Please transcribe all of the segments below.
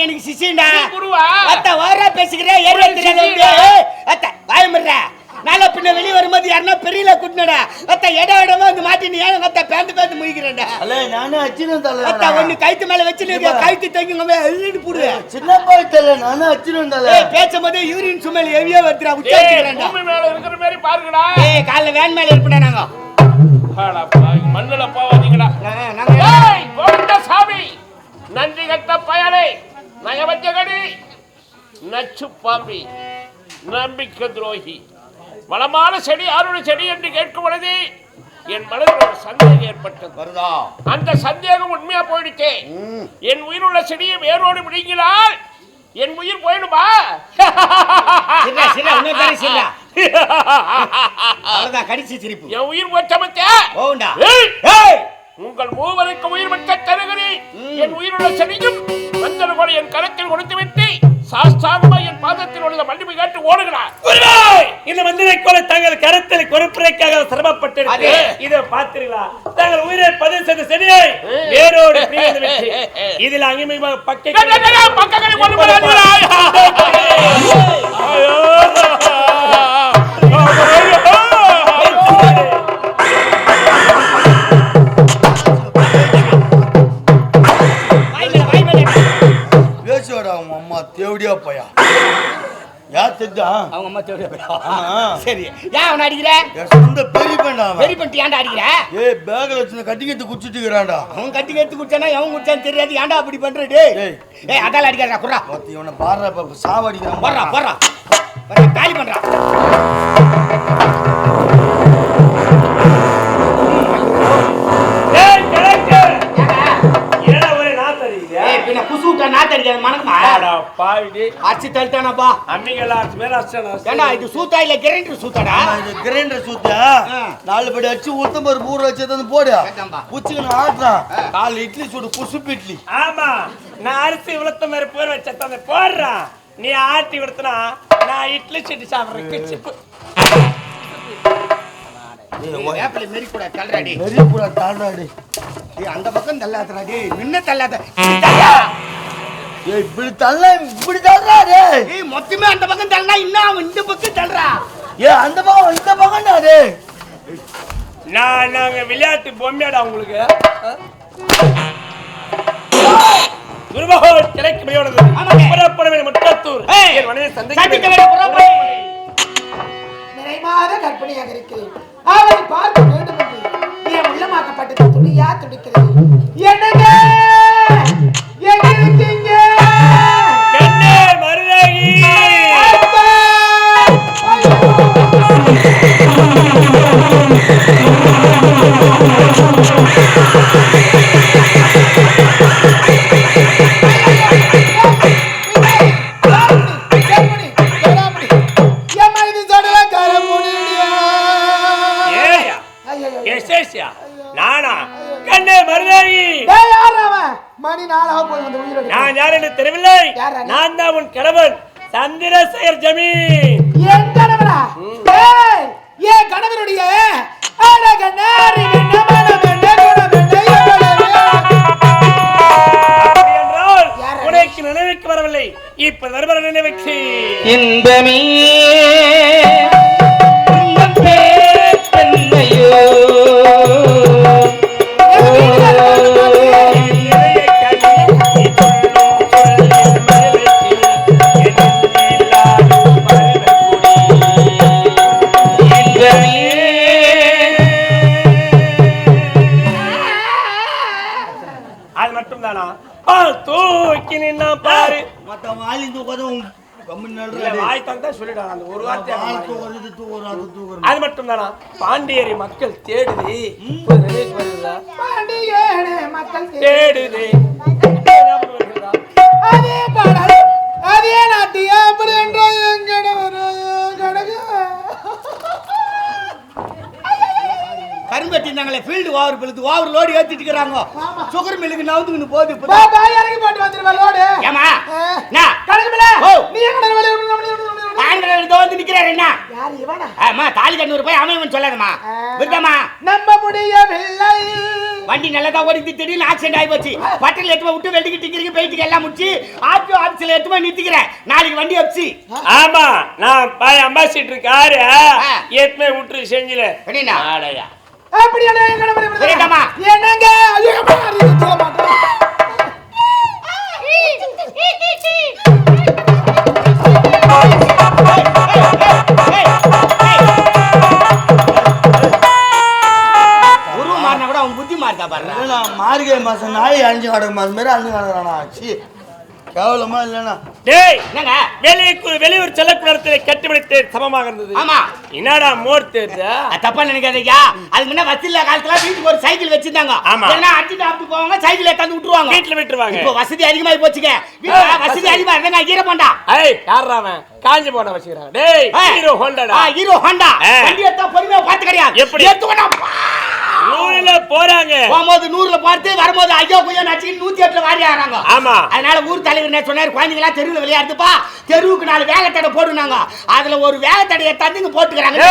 எனக்கு குருவா? அத்த ஓரா பேசுகிறேன் ஏறி தெரியாத அத்த வாயமிடுற. நாளை பின்ன வெளியே வரும்போது யாருன்னா பெரியல குட்டினடா. அத்த இட இடமா வந்து மாட்டி நீ ஏன் அத்த பேந்து பேந்து முடிக்கிறேன்டா அல்ல நானே அச்சினம் அத்த தல ஒண்ணு கைத்து மேல வச்சு நீ கைத்து தங்கிங்க எழுதிட்டு போடு. சின்ன பாய் தல நானே அச்சினம் தல. ஏய் பேசும்போதே யூரின் சுமையில எவியா வருதுடா உச்சாரிக்கிறேன்டா பூமி மேல இருக்கிற மாதிரி பாருங்கடா. ஏய் காலைல வேன் மேல இருப்படா நாங்க. மண்ணுல போவாதீங்கடா நாங்க- சாமி. நன்றி கட்ட பயலே. நயவஞ்சகடி நச்சு பாம்பி நம்பிக்கை துரோகி. வளமான செடி அருள் செடி என்று கேட்கும் பொழுது என் மனதில் ஒரு சந்தேகம் ஏற்பட்டது. வருதா? அந்த சந்தேகம் உண்மையா போயிடுச்சே? என் உயிருள்ள செடியை வேரோடு விடுங்கினால் என் உயிர் போயிடுமா? கடிச்சு சிரிப்பு. என் உயிர் போச்சமத்தே உங்கள் மூவருக்கு உயிர் விட்ட தருகிறேன். என் உயிருள்ள செடியும் மஞ்சள் கூட என் கரத்தில் கொடுத்து விட்டு சாஸ்தாங்கமா என் பாதத்தில் உள்ள மன்னிப்பு கேட்டு ஓடுகிறார் இந்த மந்திரை கொலை தங்கள் கருத்தில் பொறுப்புரைக்காக சிரமப்பட்டிருக்கு. இதை பார்த்தீர்களா தங்கள் உயிரை பதிவு செய்த செடியை வேரோடு இதில் அங்கிமிகமாக பக்கை பக்கங்களை கொண்டு அவங்க அம்மா ஆமா. சரி. ஏன் அவனை அடிக்கிற? சொந்த பெரிய பையன்டா அவன். வெறி பண்ணிட்டு ஏன்டா அடிக்கிற? ஏய் பேக்ல வச்சு கட்டி கட்டி குடிச்சிட்டு இருக்கிறான்டா அவன் கட்டி கட்டி குடிச்சானா எவன் குடிச்சான்னு தெரியாது. ஏன்டா அப்படி பண்ற டேய் ஏய். அதால அடிக்காதடா குர்ரா மொத்த இவனை பாடுறா சாவடிக்கிறான். போடுறா போடுறா போடுறா, காலி பண்றா. இது சூத்தா இல்ல கிரைண்டர் சூத்தாடா? ஆமா, இது கிரைண்டர் சூத்தா. ஆ. நாலு படி அடிச்சு உளுத்தம் பருப்பு ஊற வச்சு வந்து போடு. கேட்டாம்பா. குச்சிக்கணும் ஆட்டுறான் காலைல இட்லி சுடு குசுப்பு இட்லி. ஆமா நான் அரிசி உளுத்த மாதிரி பேர் வச்ச தந்தை போடுறான் நீ ஆட்டி விடுத்தனா நான் இட்லி சட்டி சாப்பிடுறேன். கிச்சிப்பு. அந்த பக்கம் தள்ளாதடா டேய். நின்னு தள்ளாத. ஏய் இப்படி தள்ள இப்படி தள்ளுறா டேய். ஏய் மொத்தமே அந்த பக்கம் தள்ளா இன்னும் அவன் இந்த பக்கம் தள்ளுறா. ஏ அந்த பக்கம் இந்த பக்கம்டா டேய். நான் நாங்க விளையாட்டு பொம்மையாடா உங்களுக்கு. குருபகோ கிழக்கு ஆமாங்க. புறப்படவே முட்டத்தூர் ஏய், என் மனைவி சந்திக்க கற்பனையாக இருக்கிறேன். அவரை பார்க்க வேண்டும் என்று. என் உள்ளமாக்கப்பட்டது துடியா துடிக்கிறது? என்னங்க? டேய், யார்றா அவன்? மணி நாளாக போய் வந்து உயிரோடு நான் யார் என்று தெரியவில்லை. யாரா நீ? நான் தான் உன் கணவன் சந்திரசேகர் ஜமீன். என் கணவரா ஏய், என் கணவருடைய அழக நாரி யார் நினைவுக்கு வரவில்லை. இப்ப வருகிற நினைவுக்கு. இன்பம் அது மட்டும் தானா பால் தூக்கி நின்னா பாரு. மத்த வாலி தூக்கதும் வாய் தந்தா சொல்லிடான் அந்த ஒரு வார்த்தை அது மட்டும் தானா பாண்டியரி மக்கள் தேடுது. மக்கள் தேடுது. ஏத்திட்டு ஓவர் பிழுத்து ஓவர் லோடு ஏத்திட்டு இருக்காங்க சுகர் மில்லுக்கு நவுந்துக்கின்னு போகுது இப்போ இறங்கி போட்டு வந்துருவா லோடு. ஏமா நான் கணக்குல நீ எங்க வந்து நிக்கிறாரு என்ன? யார் ஆமா தாலி கண்ணூர் போய் அவன் இவன் சொல்லாதமா விருதமா நம்ப முடியவில்லை. வண்டி நல்லதா ஓடிட்டு திடீர்னு ஆக்சிடென்ட் ஆகி போச்சு பட்டில் விட்டு வெட்டிக்கிட்டு இருக்கிறீங்க போயிட்டு முடிச்சு ஆர்டிஓ ஆபீஸ்ல எட்டு போய் நாளைக்கு வண்டி வச்சு. ஆமா நான் பாய் அம்பாசிடர் காரு எட்டுமே விட்டுரு செஞ்சில. அப்படின்னா என்னங்க? கூட மார்கழி மாசம் நாய் அழிஞ்சு கிடக்கும் அது மாதிரி அழிஞ்சு கிடக்குறானா சி கேவலமா இல்லைண்ணா. டேய் என்னங்க? வெளியூர் வெளியூர் கட்டுப்பிடித்து சமமாக இருந்தது. ஆமா. என்னடா மோர் அது தப்பா நினைக்காதீங்க. அதுக்கு முன்ன வசதி இல்ல காலத்துல வீட்டுக்கு ஒரு சைக்கிள் வச்சிருந்தாங்க. ஆமா. ஏன்னா அடிச்சுட்டு அப்படி போவாங்க சைக்கிள் எடுத்தாந்து விட்டுருவாங்க. வீட்டுல விட்டுருவாங்க. இப்போ வசதி அதிகமாகி போச்சுங்க. வசதி அதிகமா இருந்தா ஈரமாண்டா ஏய் யாரா அவன்? காஞ்சி போன வச்சுக்கிறான். டேய் ஹீரோ ஹோண்டாடா. ஆ ஹீரோ ஹோண்டா. ஆ. வண்டி எடுத்தா பொறுமையா பார்த்து கிடையாது எப்படி? எடுத்துக்கணும் நூறுல போறாங்க போகும்போது நூறுல பார்த்து வரும்போது ஐயோ குய்யோ நச்சு நூத்தி எட்டுல வாரி ஆறாங்க ஆமா. அதனால ஊர் தலைவர் என்ன சொன்னாரு குழந்தைங்களா தெருவில் விளையாடுதுப்பா தெருவுக்கு நாலு வேக தடை போடுனாங்க அதுல ஒரு வேக தடையை தந்து இங்க போட்டுக்கிறாங்க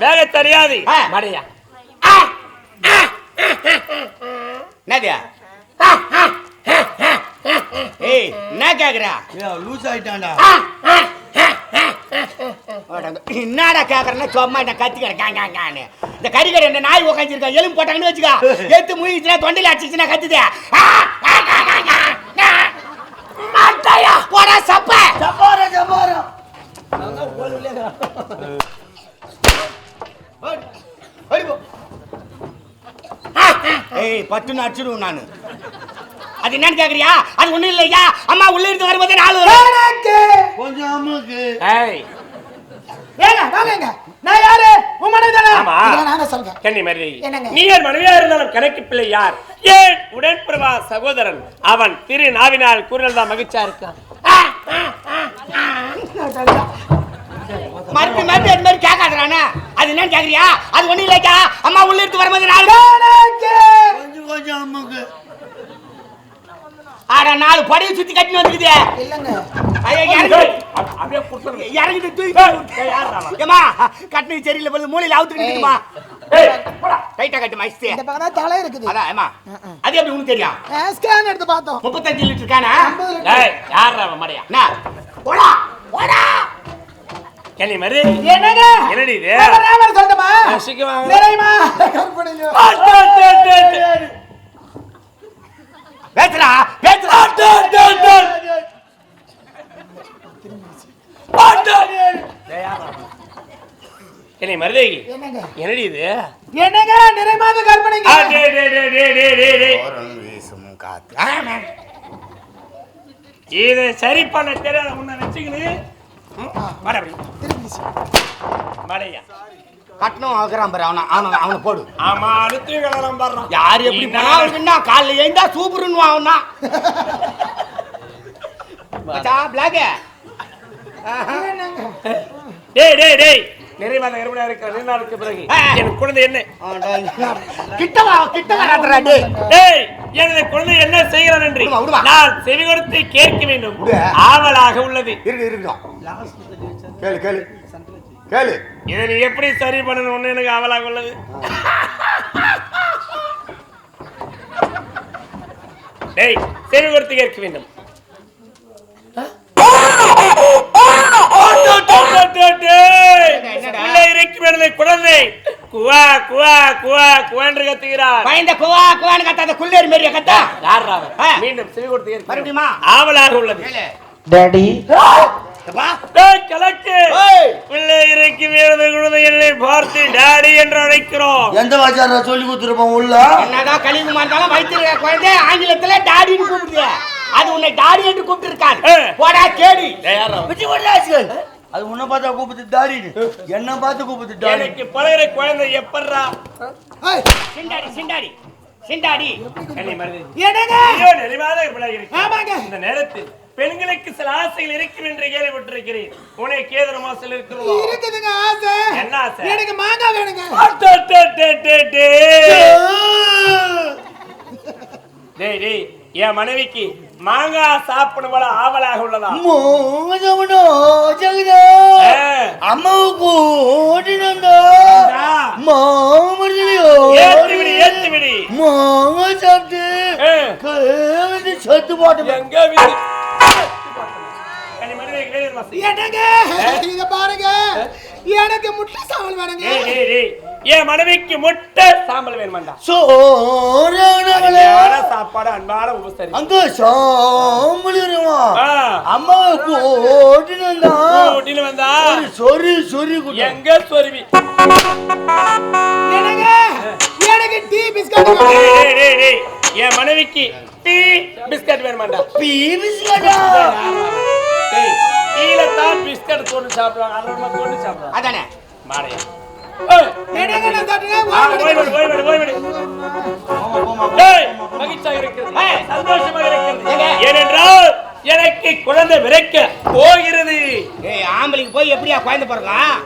வேக தெரியாது ஆ. மடையா என்னது ஏய் என்ன கேக்குறா லூஸ் ஆயிட்டான்டா என்னடா கேக்குறேன்னா சும்மா என்ன கத்தி கிடக்காங்க இந்த கறிக்கடை இந்த நாய் உக்காந்துருக்கா எலும்பு போட்டாங்கன்னு வச்சுக்கா. எடுத்து முழிச்சுனா தொண்டையில அடிச்சுச்சுன்னா கத்துதே. மாட்டாயா போடா சப்ப. ஜப்பாரா ஜப்பாரா. ஏய் பட்டுன்னு அடிச்சிடுவோம் நானு. அது என்னன்னு கேக்குறியா? அது ஒண்ணும் இல்லையா? அம்மா உள்ள இருந்து வரும்போது நாலு கொஞ்சம் அம்முக்கு ஏய். ஏங்க வாங்க நான் யாரு? உன் மனைவி தானே ஆமா. இதை நானே சொல்றேன். கன்னி மரி என்னங்க? நீ என் மனைவியா இருந்தாலும் கணக்கு பிள்ளை யார்? ஏன் உடன்பிரபா சகோதரன்? அவன் திரு நாவினால் கூறினால் தான் மகிழ்ச்சியா இருக்கான். மறுபடி மறுபடி அது மாதிரி கேட்காதுறானே அது என்னன்னு கேக்குறியா? அது ஒண்ணும் இல்லையா அம்மா உள்ள இருந்து வரும்போது நாலு கொஞ்சம் கொஞ்சம் அம்முக்கு ஆட நாலு படையை சுத்தி கட்டினு வந்துக்குது இல்லங்க. ஐயோ, இறங்கு. அப்படியே கொடுத்துருங்க இறங்கிட்டு தூக்கி ஏமா கட்டினு சரியில்லை போது மூலையில அவுத்துக்கிட்டுமா டைட்டா கட்டு மைஸ்தே. இந்த பக்கம் தலை இருக்குது. அதான் ஏமா அது எப்படி உனக்கு தெரியும்? ஸ்கேன் எடுத்து பார்த்தோம். முப்பத்தஞ்சு லிட்டர் கானா. ஏய் யார் மடையா? என்ன? என்னங்க? என்னடி இது. நிறையமா? பேசுறா பேசுறா கன்னி மருதேகி என்னங்க? என்னடி இது? என்னங்க? நிறைமாத கற்பனைங்க. டேய், டேய், டேய், டேய், டேய், டேய், டேய். வீசும் காத்து. இதை சரி பண்ண தெரியாத முன்ன வச்சுக்கினு ம், வாடா அப்படி. திருப்பி கட்டணும் ஆகுறான் பாரு அவனை அவனை அவனை போடு. ஆமா அடுத்து கலரம் பாடுறான் யார் எப்படி போனா அவனுக்கு என்ன? காலைல எழுந்தா சூப்பர்னு அவன். மச்சா பிளாக் டேய் டேய் டேய். நிறைவாத கருமனா இருக்கிற ரெண்டு நாளுக்கு பிறகு ஆ. என் குழந்தை என்ன? கிட்ட வா கிட்ட வராதடா டேய். டேய் எனது குழந்தை என்ன செய்கிறான் என்று. நான் செவி கொடுத்து கேட்க வேண்டும். ஆவலாக உள்ளது. இருக்கு இருக்கட்டும் கேளு கேளு. கேளு. இதை நீ எப்படி சரி பண்ணணும்னு எனக்கு ஆவலாக உள்ளது? டேய் செவி கொடுத்து கேட்க வேண்டும். குழந்தை. குவா குவா குவா குவா என்று கத்துகிறார். பயந்த குவா குவான்னு கத்தாத குள்ளேறு மாரியா கத்தா? ஆ. மீண்டும் செவி கொடுத்து. மறுபடியுமா? ஆவலாக உள்ளது. டாடி எப்பா? டேய், கலக்கு. ஏய், உள்ளே இருக்கும் எனது குழந்தை என்னை பார்த்து டாடி என்று அழைக்கிறோம். எந்த வாச்சாரா சொல்லி கொடுத்துருப்பான் உள்ள? என்னதான் கழிவுமா இருந்தாலும் வயிற்றுல குழந்தை ஆங்கிலத்துல டாடின்னு கூப்பிடுது அது உன்னை டாடி என்று கூப்பிட்டு இருக்காது ஏ. போடா கேடி அது உன்னை பார்த்தா கூப்பிட்டு தாடின்னு என்ன பார்த்து கூப்பிட்டு தாடி எனக்கு பழகிற குழந்தை எப்பட்றா? சிண்டாடி சிண்டாடி. சிண்டாடி. என்னங்க ஐயோ, நிறைவாக இப்படியாக இருக்கு. ஆமாங்க. இந்த நேரத்தில் பெண்களுக்கு சில ஆசைகள் இருக்கும் என்று கேள்விப்பட்டிருக்கிறேன். உனக்கு ஏதோ மாசல் இருக்கிறதோ இருக்குதுங்க ஆசை. என்ன ஆசை? எனக்கு மாங்காய் வேணுங்க. டேய் டேய் என் மனைவிக்கு மாங்காய் சாப்பிடும் போல ஆவலாக உள்ளதா. அம்மாவுக்கு ஓடினந்தா இந்தா. மாமரிலையோ ஏத்து விடு ஏத்து விடு. மாங்க சாப்பிட்டு செத்து போட்டு எங்க என்னங்க? இங்க பாருங்க. எனக்கு முட்டை சாமல் வேணுங்க. என் மனைவிக்கு முட்டை சாம்பல் வேணுமாண்டா. சோறானவளே. சாப்பாடு அன்பான உபசரி அங்க சாம்பலிருமா ஆ. அம்மாவுக்கு ஓடினந்தா கூட்டின்னு வந்தா. சொரி சொரி எங்க சொருவி? என்னங்க? எனக்கு டீ பிஸ்கட் டேய், டேய். என் மனைவிக்கு டீ பிஸ்கட் வேணுமாண்டா. பீபிஸ்கட்டா டேய், தான் பிஸ்கட் சாப்பிடுவாங்க. அதோட சாப்பிடுவாங்க அதானே? மாடையா ஏனென்றால் எனக்கு குழந்தை விரைக்க போகிறது. ஆம்பளைக்கு போய் எப்படியா குழந்தை பிறக்கலாம்